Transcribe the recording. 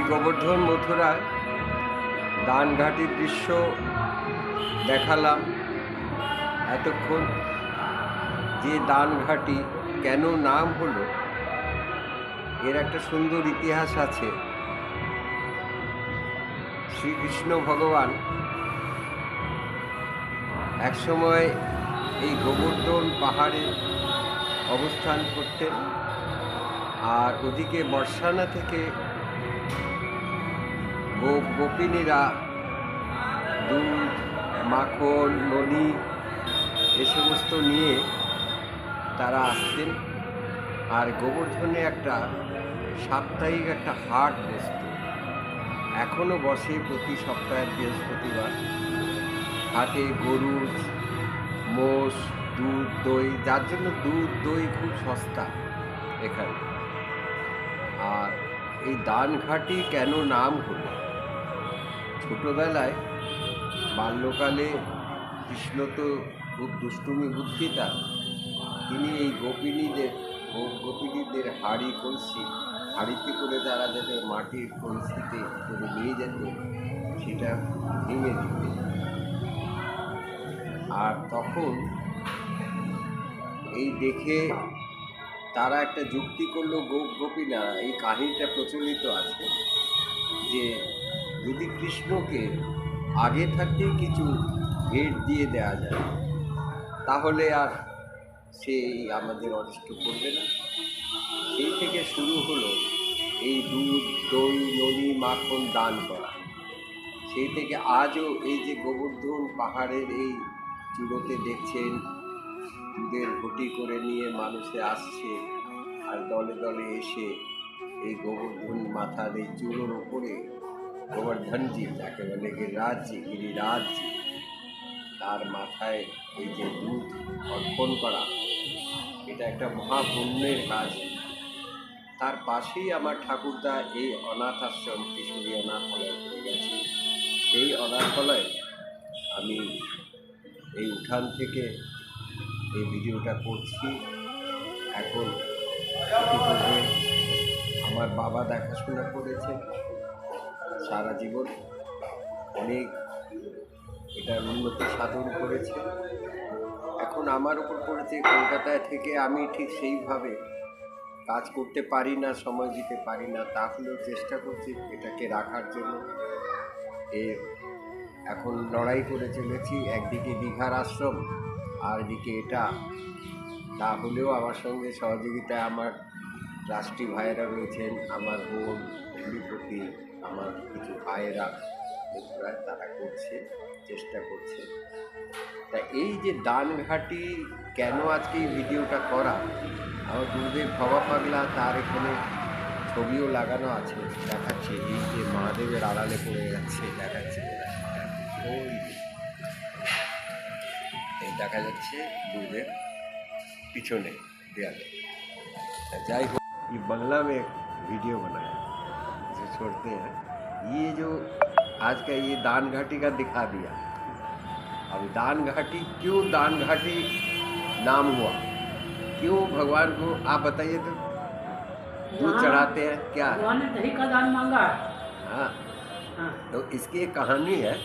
গোবর্ধন মথুরায় দানঘাটির দৃশ্য দেখালাম। এতক্ষণ যে দানঘাটি কেন নাম হলো, এর একটা সুন্দর ইতিহাস আছে। শ্রীকৃষ্ণ ভগবান একসময় এই গোবর্ধন পাহাড়ে অবস্থান করতেন আর ওদিকে বর্ষানা থেকে গোপিনীরা দুধ, মাখন ননি এ সমস্ত নিয়ে তারা আসতেন আর গোবর্ধনে একটা সাপ্তাহিক একটা হাট বসত। এখনও বসে প্রতি সপ্তাহের বৃহস্পতিবার। হাটে গরু, মোষ, দুধ, দই, যার জন্য দুধ, দই খুব সস্তা এখানে। এই দানঘাটি কেন নাম হলো? ছোটবেলায় বাল্যকালে কৃষ্ণ তো খুব দুষ্টুমি বুদ্ধি তার তিনি এই গোপিনীদের গোপিনীদের হাড়ি কলসি, হাড়িতে করে তারা যাতে মাটির কলসিতে করে নিয়ে যেত, সেটা ভেঙে দিত। আর তখন এই দেখে তারা একটা যুক্তি করল গোপ গোপীরা এই কাহিনীটা প্রচলিত আছে যে যদি কৃষ্ণকে আগে থাকতে কিছু ভেট দিয়ে দেওয়া যায়, তাহলে আর সে আমাদের অনিষ্ট করবে না। সেই থেকে শুরু হলো এই দুধ, দই ননি মাখন দান করা। সেই থেকে আজও এই যে গোবর্ধন পাহাড়ের এই চূড়োতে দেখছেন দুধের ঘটি করে নিয়ে মানুষে আসছে আর দলে দলে এসে এই গোবর্ধন মাথার এই চূড়োর ওপরে গোবর্ধনজি, যাকে বলে গিরিরাজজি গিরিরাজজি তার মাথায় এই যে দুধ অর্পণ করা, এটা একটা মহাপুণ্যের কাজ। তার পাশেই আমার ঠাকুরদা এই অনাথ আশ্রম কিশোরী অনাথালয় করে গেছে সেই অনাথালয়ে আমি এই উঠান থেকে এই ভিডিওটা করছি। এখন আমার বাবা দেখাশোনা করেছে। সারা জীবন অনেক এটার উন্নতি সাধন করেছে। এখন আমার উপর পড়েছে কলকাতায় থেকে আমি ঠিক সেইভাবে কাজ করতে পারি না, সময় দিতে পারি না। তাহলেও চেষ্টা করছি এটাকে রাখার জন্য। এ এখন লড়াই করে চলেছি। একদিকে দীঘার আশ্রম আর এদিকে এটা তাহলেও আমার সঙ্গে সহযোগিতায় আমার রাষ্ট্রী ভাইয়েরা রয়েছেন, আমার বোন ভূমিপতি, আমার কিছু ভাইয়েরা মিত্ররা তারা করছে, চেষ্টা করছে। তা এই যে দানঘাটি কেন আজকে এই ভিডিওটা করা? আমার গুরুদেব ভবা পাগলা তার এখানে ছবিও লাগানো আছে, দেখাচ্ছে, এই যে মহাদেবের আড়ালে পড়ে যাচ্ছে দেখাচ্ছে। ওই দেখা যাচ্ছে গুরুদেব পিছনে देवाले जाए हो ये बंगला में एक वीडियो बनाया जो छोड़ते हैं ये जो आज का ये दान घाटी का दिखा दिया अब दान घाटी क्यों दान घाटी नाम हुआ क्यों भगवान को आप बताइए तो दूध वहाँ- चढ़ाते हैं क्या भगवान ने दही का दान मांगा है हाँ हाँ, तो इसकी एक कहानी है